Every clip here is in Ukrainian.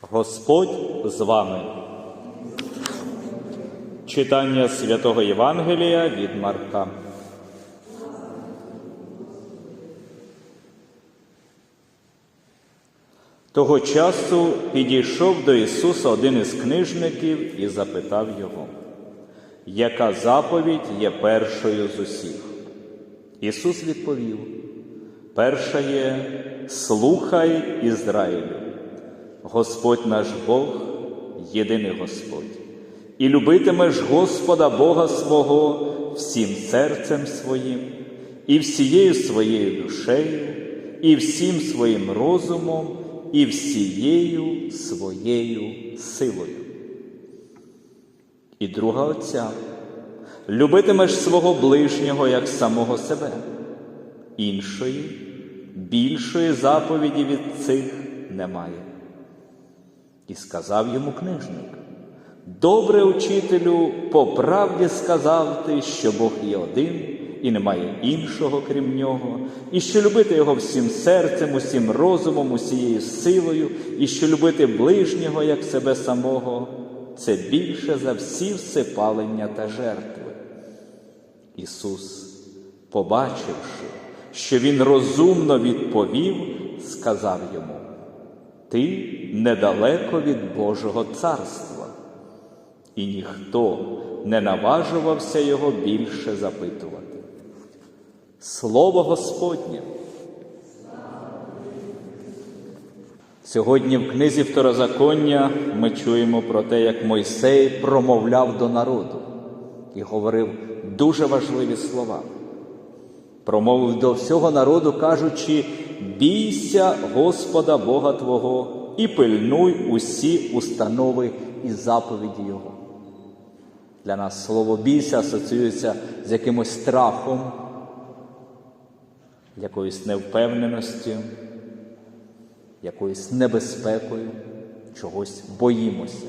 Господь з вами. Читання святого Євангелія від Марка. Того часу підійшов до Ісуса один із книжників і запитав його, яка заповідь є першою з усіх? Ісус відповів: перша є слухай Ізраїлю, Господь наш Бог, єдиний Господь, і любитимеш Господа Бога свого всім серцем своїм, і всією своєю душею, і всім своїм розумом, і всією своєю силою. І друга Отця любитимеш свого ближнього як самого себе. Іншої, більшої заповіді від цих немає. І сказав йому книжник: Добре учителю, по правді сказав ти, що Бог є один і немає іншого крім нього, і що любити його всім серцем, усім розумом, усією силою, і що любити ближнього як себе самого, це більше за всі всепалення та жертви. Ісус, побачивши, що він розумно відповів, сказав йому: Ти недалеко від Божого царства. І ніхто не наважувався його більше запитувати. Слово Господнє. Сьогодні в книзі Второзаконня ми чуємо про те, як Мойсей промовляв до народу і говорив дуже важливі слова. Промовив до всього народу, кажучи: бійся Господа Бога Твого і пильнуй усі установи і заповіді Його. Для нас слово бійся асоціюється з якимось страхом, якоюсь невпевненістю, якоюсь небезпекою, чогось боїмося.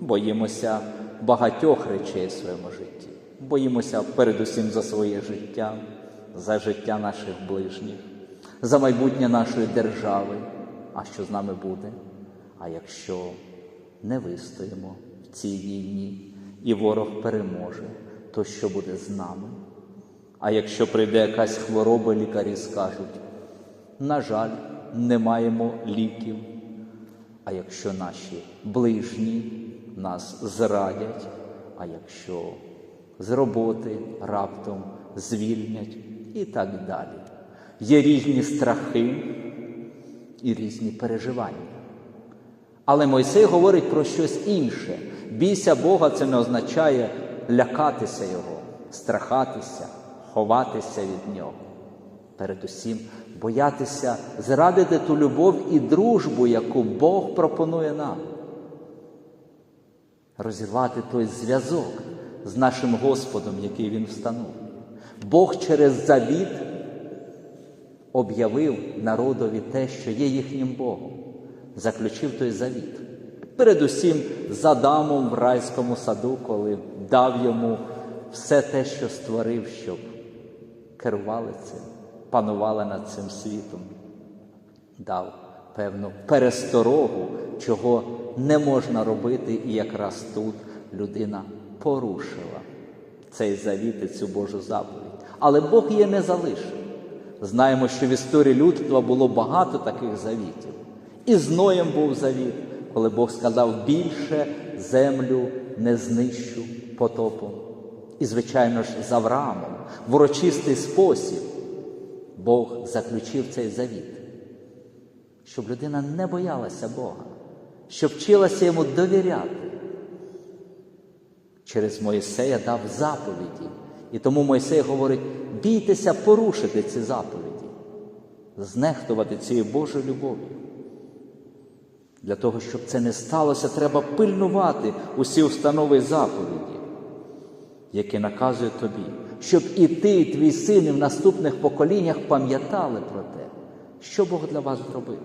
Боїмося багатьох речей в своєму житті. Боїмося передусім за своє життя, за життя наших ближніх, за майбутнє нашої держави. А що з нами буде? А якщо не вистоїмо в цій війні і ворог переможе, то що буде з нами? А якщо прийде якась хвороба, лікарі скажуть, на жаль, не маємо ліків. А якщо наші ближні нас зрадять, а якщо з роботи раптом звільнять і так далі. Є різні страхи і різні переживання. Але Мойсей говорить про щось інше. Бійся Бога це не означає лякатися Його, страхатися, ховатися від Нього. Передусім, боятися зрадити ту любов і дружбу, яку Бог пропонує нам. Розірвати той зв'язок з нашим Господом, який Він встановлює. Бог через завіт об'явив народові те, що є їхнім Богом, заключив той завіт. Передусім з Адамом в райському саду, коли дав йому все те, що створив, щоб керували цим, панували над цим світом, дав певну пересторогу, чого не можна робити, і якраз тут людина порушила цей завіт і цю Божу заповідь. Але Бог її не залишив. Знаємо, що в історії людства було багато таких завітів. І з Ноєм був завіт, коли Бог сказав, більше землю не знищу потопом. І, звичайно ж, з Авраамом в урочистий спосіб Бог заключив цей завіт, щоб людина не боялася Бога, щоб вчилася йому довіряти. Через Моїсея дав заповіді. І тому Мойсей говорить: бійтеся порушити ці заповіді, знехтувати цією Божою любов'ю. Для того, щоб це не сталося, треба пильнувати усі установи заповіді, які наказують тобі, щоб і ти, і твій син, і в наступних поколіннях пам'ятали про те, що Бог для вас зробив.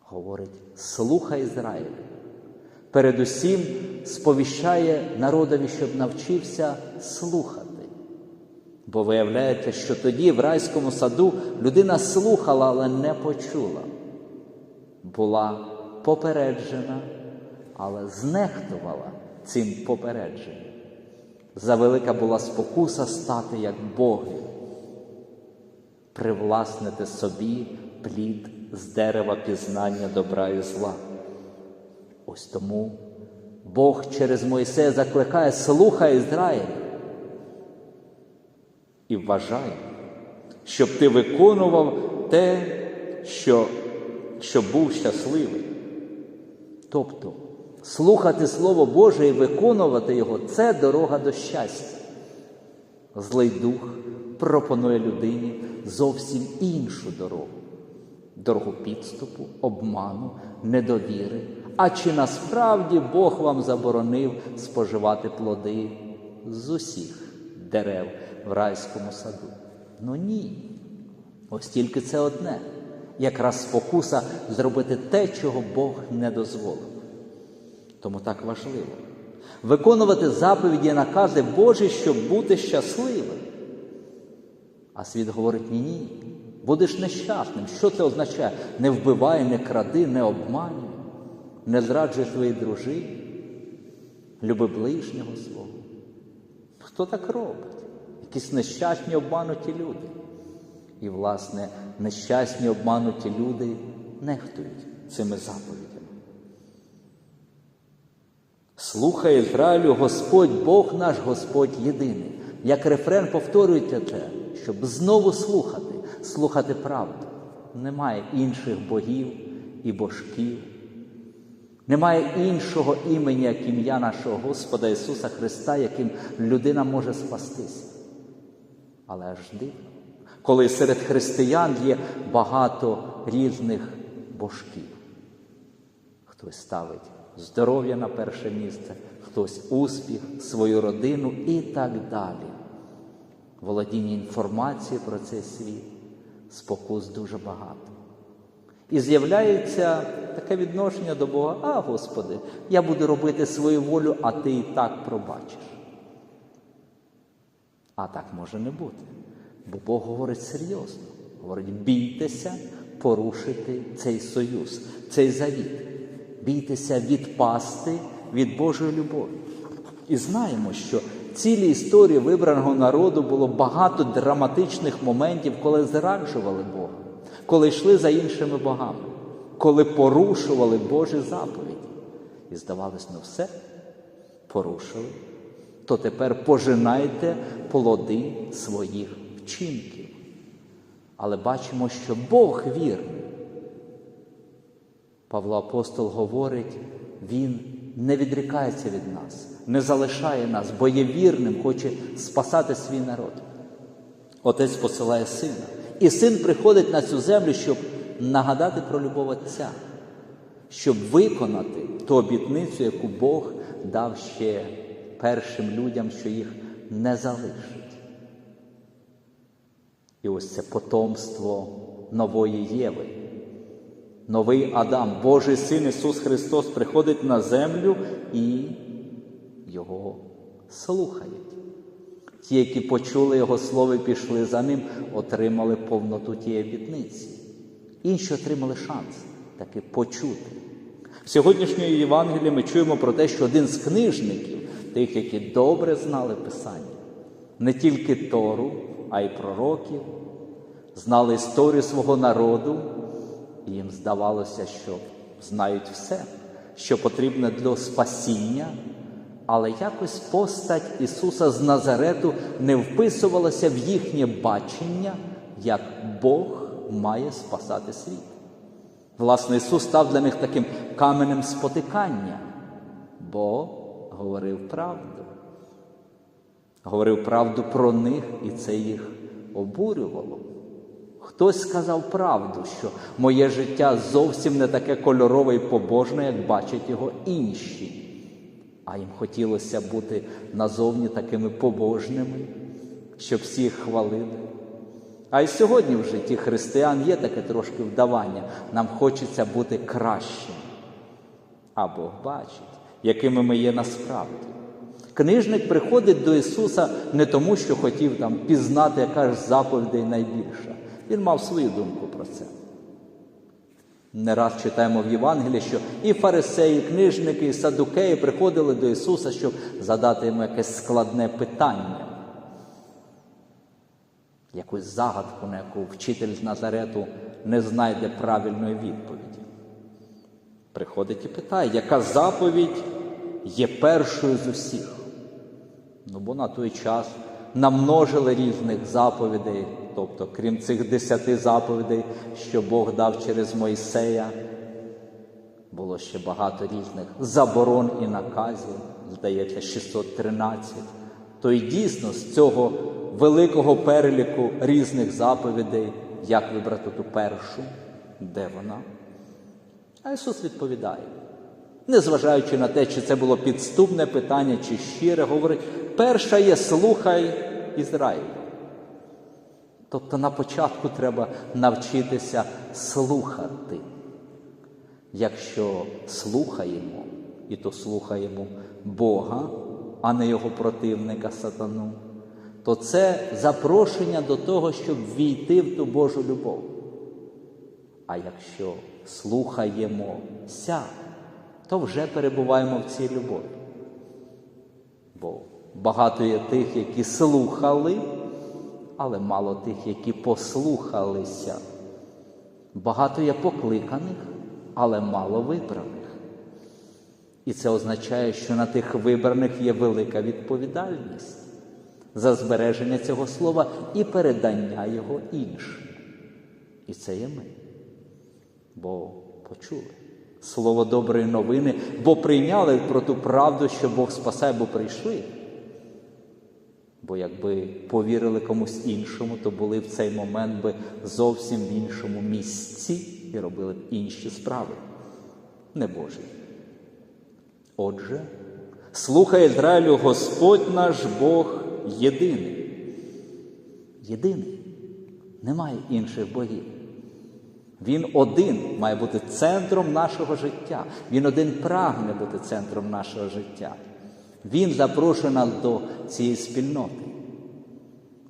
Говорить, слухай Ізраїлю. Передусім сповіщає народові, щоб навчився слухати. Бо виявляєте, що тоді в райському саду людина слухала, але не почула. була попереджена, але знехтувала цим попередженням. Завелика була спокуса стати як Боги, привласнити собі плід з дерева пізнання добра і зла. Ось тому Бог через Мойсея закликає слухай Ізраїль і вважай, щоб ти виконував те, що, що був щасливий. Тобто слухати Слово Боже і виконувати його це дорога до щастя. Злий дух пропонує людині зовсім іншу дорогу дорогу підступу, обману, недовіри. А чи насправді Бог вам заборонив споживати плоди з усіх дерев в райському саду? Ну ні. Ось тільки це одне. Якраз спокуса зробити те, чого Бог не дозволив. Тому так важливо виконувати заповіді і накази Божі, щоб бути щасливим. А світ говорить ні, ні. Будеш нещасним. Що це означає? Не вбивай, не кради, не обманюй, не зраджуй своїй дружині, люби ближнього свого. Хто так робить? Якісь нещасні обмануті люди. І, власне, нещасні обмануті люди нехтують цими заповідями. Слухай Ізраїлю, Господь, Бог наш Господь єдиний. Як рефрен повторюйте те, щоб знову слухати, слухати правду. Немає інших богів і божків. Немає іншого імені, як ім'я нашого Господа Ісуса Христа, яким людина може спастися. Але аж дивно, коли серед християн є багато різних божків. Хтось ставить здоров'я на перше місце, хтось успіх, свою родину і так далі. Володіння інформації про цей світ, спокус дуже багато. І з'являється таке відношення до Бога, а Господи, я буду робити свою волю, а Ти і так пробачиш. А так може не бути. Бо Бог говорить серйозно. Говорить, бійтеся порушити цей союз, цей завіт. Бійтеся відпасти від Божої любові. І знаємо, що в цілій історії вибраного народу було багато драматичних моментів, коли зраджували Бога, коли йшли за іншими богами, коли порушували Божі заповіді. І здавалось, ну все, порушили, то тепер пожинайте плоди своїх вчинків. Але бачимо, що Бог вірний. Павло Апостол говорить, Він не відрікається від нас, не залишає нас, бо є вірним, хоче спасати свій народ. Отець посилає сина. І син приходить на цю землю, щоб нагадати про любов Отця, щоб виконати ту обітницю, яку Бог дав ще першим людям, що їх не залишить. І ось це потомство нової Єви. Новий Адам, Божий Син Ісус Христос приходить на землю і Його слухають. Ті, які почули Його слово і пішли за ним, отримали повноту тієї обітниці. Інші отримали шанс таки почути. В сьогоднішньої Євангелії ми чуємо про те, що один з книжників, тих, які добре знали Писання, не тільки Тору, а й пророків, знали історію свого народу. І їм здавалося, що знають все, що потрібно для спасіння, але якось постать Ісуса з Назарету не вписувалася в їхнє бачення, як Бог має спасати світ. Власне, Ісус став для них таким каменем спотикання, бо говорив правду. Говорив правду про них, і це їх обурювало. Хтось сказав правду, що моє життя зовсім не таке кольорове і побожне, як бачать його інші. А їм хотілося бути назовні такими побожними, щоб всіх хвалили. А й сьогодні в житті християн є таке трошки вдавання. Нам хочеться бути кращим. А Бог бачить, якими ми є насправді. Книжник приходить до Ісуса не тому, що хотів там пізнати, яка ж заповідей найбільша. Він мав свою думку про це. Не раз читаємо в Євангелії, що і фарисеї, і книжники, і садукеї приходили до Ісуса, щоб задати йому якесь складне питання, якусь загадку, на яку вчитель з Назарету не знайде правильної відповіді. Приходить і питає, яка заповідь є першою з усіх? Ну, бо на той час намножили різних заповідей, тобто, крім цих десяти заповідей, що Бог дав через Мойсея, було ще багато різних заборон і наказів, здається, 613. То й дійсно з цього великого переліку різних заповідей, як вибрати ту першу, де вона? А Ісус відповідає, незважаючи на те, чи це було підступне питання, чи щире, говорить, перша є слухай Ізраїлю. Тобто на початку треба навчитися слухати. Якщо слухаємо, і то слухаємо Бога, а не його противника сатану, то це запрошення до того, щоб війти в ту Божу любов. А якщо слухаємося, то вже перебуваємо в цій любові. Бо багато є тих, які слухали, але мало тих, які послухалися. Багато є покликаних, але мало вибраних. І це означає, що на тих вибраних є велика відповідальність за збереження цього слова і передання його іншим. І це є ми. Бо почули слово доброї новини, бо прийняли про ту правду, що Бог спасає, бо прийшли. Бо якби повірили комусь іншому, то були в цей момент би зовсім в іншому місці і робили б інші справи, не Божі. Отже, слухай Ізраїлю, Господь наш Бог єдиний. Єдиний. Немає інших богів. Він один має бути центром нашого життя. Він один прагне бути центром нашого життя. Він запрошує нас до цієї спільноти.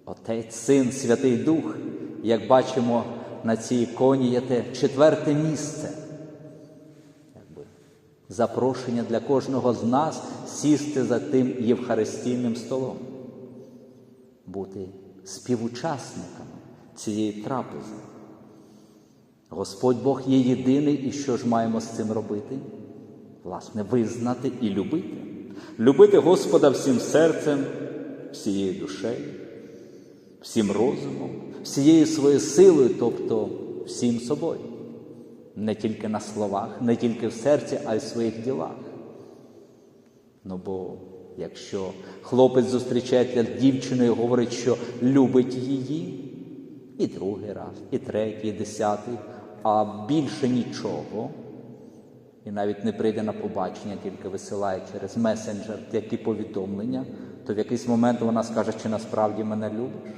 Отець, Син, Святий Дух, як бачимо на цій іконі, є те четверте місце. Якби Запрошення для кожного з нас сісти за тим євхаристійним столом, бути співучасниками цієї трапези. Господь Бог є єдиний, і що ж маємо з цим робити? Власне, визнати і любити. Любити Господа всім серцем, всією душею, всім розумом, всією своєю силою, тобто всім собою. Не тільки на словах, не тільки в серці, а й в своїх ділах. Ну бо якщо хлопець зустрічається з дівчиною і говорить, що любить її, і другий раз, і третій, і десятий, а більше нічого, і навіть не прийде на побачення, тільки висилає через месенджер такі повідомлення, то в якийсь момент вона скаже, чи насправді мене любиш.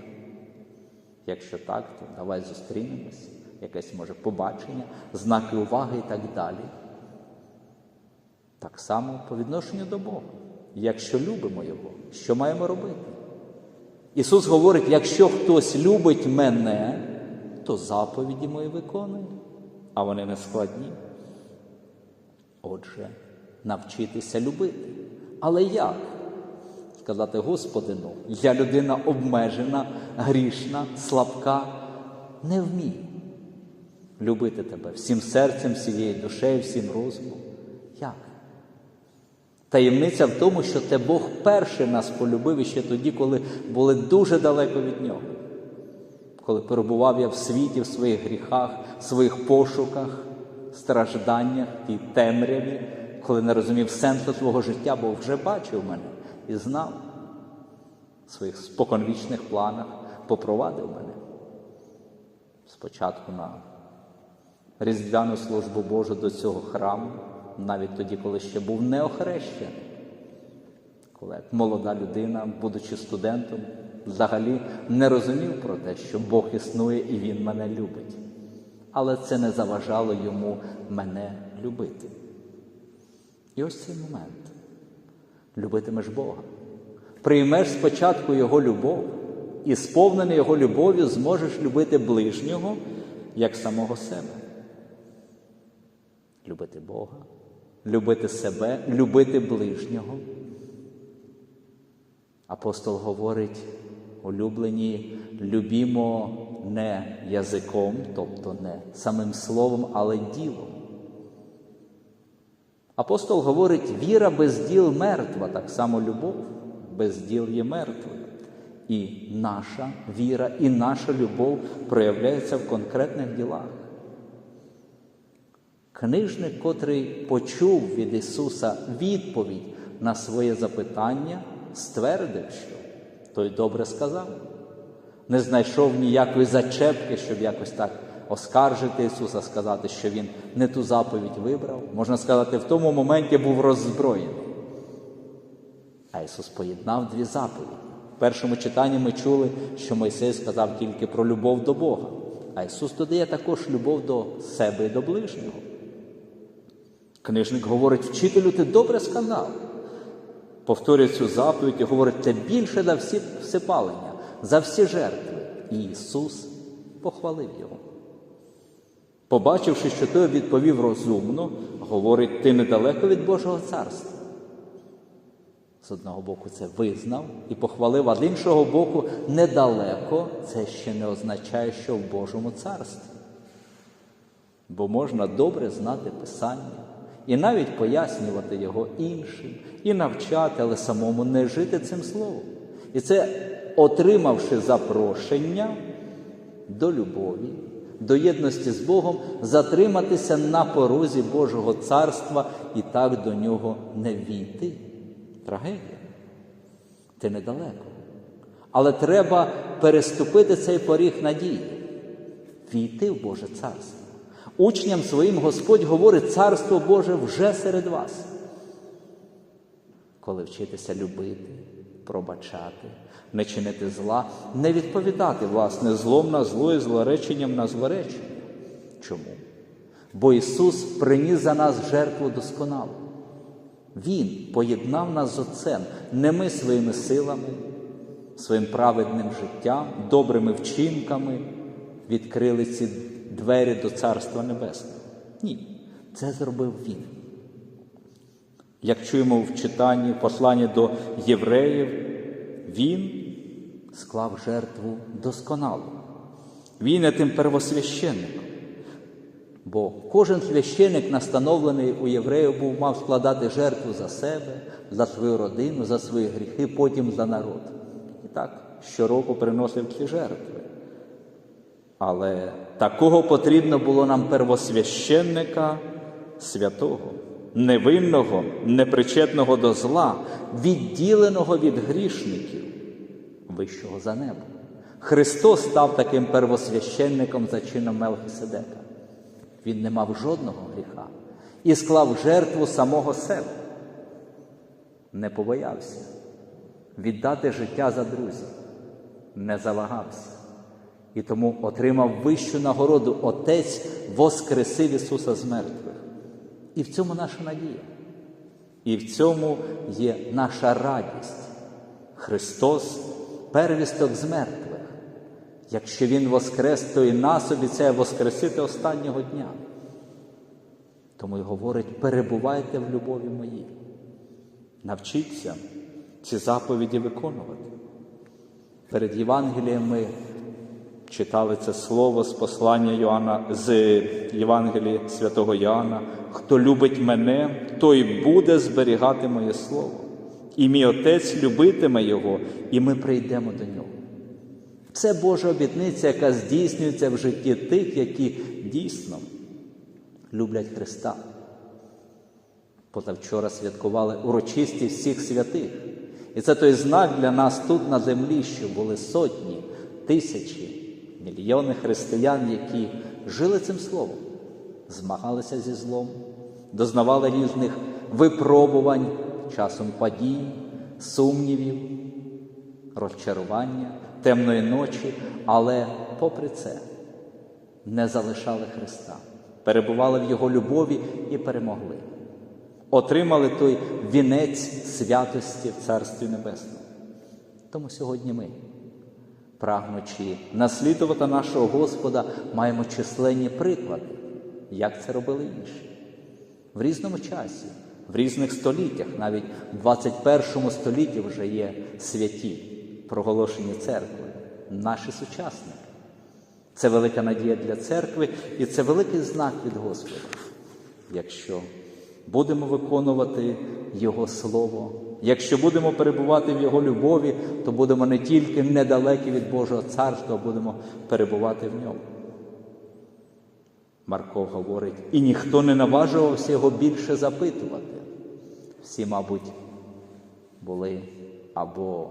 Якщо так, то давай зустрінемось, якесь може побачення, знаки уваги і так далі. Так само по відношенню до Бога. Якщо любимо Його, що маємо робити? Ісус говорить: якщо хтось любить мене, то заповіді мої виконує, а вони не складні. Отже, навчитися любити. Але як? Сказати, Господи, ну, я людина обмежена, грішна, слабка, не вмію любити Тебе всім серцем, всією душею, всім розумом. Як? Таємниця в тому, що те Бог перший нас полюбив ще тоді, коли були дуже далеко від Нього. Коли перебував я в світі, в своїх гріхах, в своїх пошуках, стражданнях і темряві, коли не розумів сенсу свого життя, бо вже бачив мене і знав в своїх споконвічних планах, попровадив мене. Спочатку на різдвяну службу Божу до цього храму, навіть тоді, коли ще був неохрещений, коли як молода людина, будучи студентом, взагалі не розумів про те, що Бог існує і Він мене любить. Але це не заважало йому мене любити. І ось цей момент. Любитимеш Бога. Приймеш спочатку Його любов і сповнений Його любов'ю зможеш любити ближнього як самого себе. любити Бога, любити себе, любити ближнього. Апостол говорить, улюблені, любімо не язиком, тобто не самим словом, але ділом. Апостол говорить, віра без діл мертва, так само любов без діл є мертвою. І наша віра, і наша любов проявляється в конкретних ділах. Книжник, котрий почув від Ісуса відповідь на своє запитання, ствердив, що той добре сказав, не знайшов ніякої зачепки, щоб якось так оскаржити Ісуса, сказати, що Він не ту заповідь вибрав. Можна сказати, в тому моменті був роззброєний. А Ісус поєднав дві заповіді. В першому читанні ми чули, що Мойсей сказав тільки про любов до Бога, а Ісус додає також любов до себе і до ближнього. Книжник говорить, вчителю, ти добре сказав. Повторює цю заповідь і говорить, це більше за всі всипалення, за всі жертви. І Ісус похвалив його. Побачивши, що той відповів розумно, говорить, ти недалеко від Божого царства. З одного боку, це визнав і похвалив, а з іншого боку, недалеко це ще не означає, що в Божому царстві. Бо можна добре знати Писання і навіть пояснювати його іншим, і навчати, але самому не жити цим словом. І це, отримавши запрошення до любові, до єдності з Богом, затриматися на порозі Божого царства і так до нього не війти. Трагедія. Ти недалеко. Але треба переступити цей поріг надії, війти в Боже царство. Учням своїм Господь говорить, царство Боже вже серед вас. Коли вчитися любити, пробачати, не чинити зла, не відповідати, власне, злом на зло і злореченням на злоречення. Чому? Бо Ісус приніс за нас жертву досконалу. Він поєднав нас з Отцем, не ми своїми силами, своїм праведним життям, добрими вчинками відкрили ці двері до Царства Небесного. Ні, це зробив Він. Як чуємо в читанні посланні до євреїв, Він склав жертву досконалу. Він є тим первосвященником. Бо кожен священик, настановлений у євреїв, був мав складати жертву за себе, за свою родину, за свої гріхи, потім за народ. І так щороку приносив ці жертви. Але такого потрібно було нам первосвященника святого, невинного, непричетного до зла, відділеного від грішників, вищого за небо. Христос став таким первосвященником за чином Мелхиседека. Він не мав жодного гріха і склав жертву самого себе. Не побоявся віддати життя за друзів, не завагався. І тому отримав вищу нагороду Отець воскресив Ісуса з мертвих. І в цьому наша надія. І в цьому є наша радість. Христос первісток з мертвих. Якщо Він воскрес, то і нас обіцяє воскресити останнього дня. Тому й говорить, перебувайте в любові моїй. Навчіться ці заповіді виконувати. Перед Євангелієм читали це слово з послання Йоанна, з Євангелії святого Йоанна. Хто любить мене, той буде зберігати моє слово. І мій Отець любитиме Його, і ми прийдемо до нього. Це Божа обітниця, яка здійснюється в житті тих, які дійсно люблять Христа. Позавчора святкували урочисті всіх святих. І це той знак для нас тут на землі, що були сотні, тисячі, мільйони християн, які жили цим словом, змагалися зі злом, дознавали різних випробувань, часом падінь, сумнівів, розчарування, темної ночі, але попри це не залишали Христа, перебували в Його любові і перемогли. Отримали той вінець святості в Царстві Небесному. Тому сьогодні ми, прагнучи наслідувати нашого Господа, маємо численні приклади, як це робили інші. в різному часі, в різних століттях, навіть в 21 столітті вже є святі, проголошені церкви, наші сучасники. Це велика надія для церкви і це великий знак від Господа. Якщо будемо виконувати Його Слово, якщо будемо перебувати в Його любові, то будемо не тільки недалекі від Божого царства, а будемо перебувати в ньому. Марко говорить, і ніхто не наважувався його більше запитувати. Всі, мабуть, були або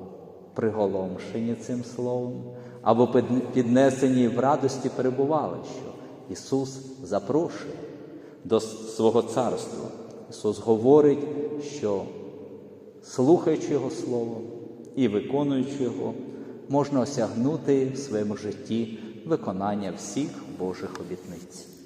приголомшені цим словом, або під- піднесені в радості перебували, що Ісус запрошує до свого царства. Ісус говорить, що слухаючи Його Слово і виконуючи Його, можна осягнути в своєму житті виконання всіх Божих обітниць.